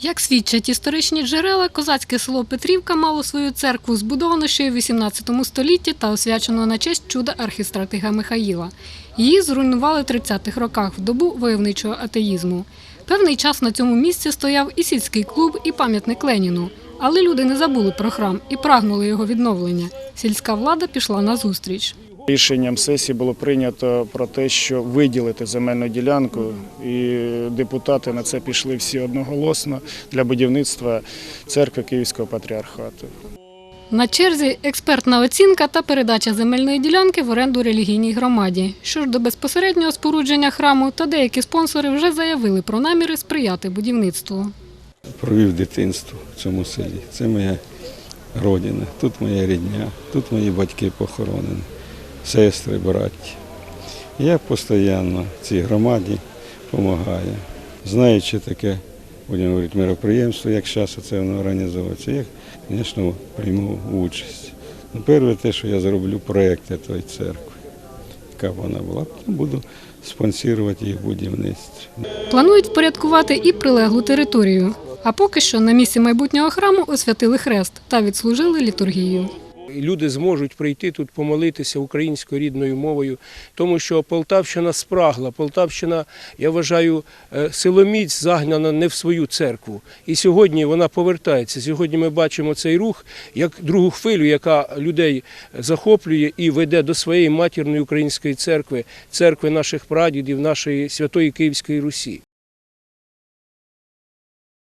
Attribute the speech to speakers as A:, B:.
A: Як свідчать історичні джерела, козацьке село Петрівка мало свою церкву, збудовану ще у XVIII столітті та освячену на честь чуда архістратига Михаїла. Її зруйнували в 30-х роках в добу войовничого атеїзму. Певний час на цьому місці стояв і сільський клуб, і пам'ятник Леніну. Але люди не забули про храм і прагнули його відновлення. Сільська влада пішла на зустріч.
B: Рішенням сесії було прийнято про те, що виділити земельну ділянку, і депутати на це пішли всі одноголосно для будівництва церкви Київського патріархату.
A: На черзі експертна оцінка та передача земельної ділянки в оренду релігійній громаді. Що ж до безпосереднього спорудження храму, то деякі спонсори вже заявили про наміри сприяти будівництву.
C: провів дитинство в цьому селі. Це моя родина, тут моя рідня, тут мої батьки похоронені, сестри, браття. Я постійно цій громаді допомагаю. Знаючи таке, будемо говорити, мероприємство, як зараз це воно організовується, я, звісно, прийму участь. Ну, перше те, що я зроблю проєкти тої церкви, яка б вона була, буду спонсорувати їх будівництво.
A: Планують впорядкувати і прилеглу територію. А поки що на місці майбутнього храму освятили хрест та відслужили літургію.
D: Люди зможуть прийти тут помолитися українською рідною мовою, тому що Полтавщина спрагла. Полтавщина, я вважаю, е, силоміць загнана не в свою церкву. І сьогодні вона повертається. Сьогодні ми бачимо цей рух як другу хвилю, яка людей захоплює і веде до своєї матірної української церкви, церкви наших прадідів, нашої святої Київської Русі.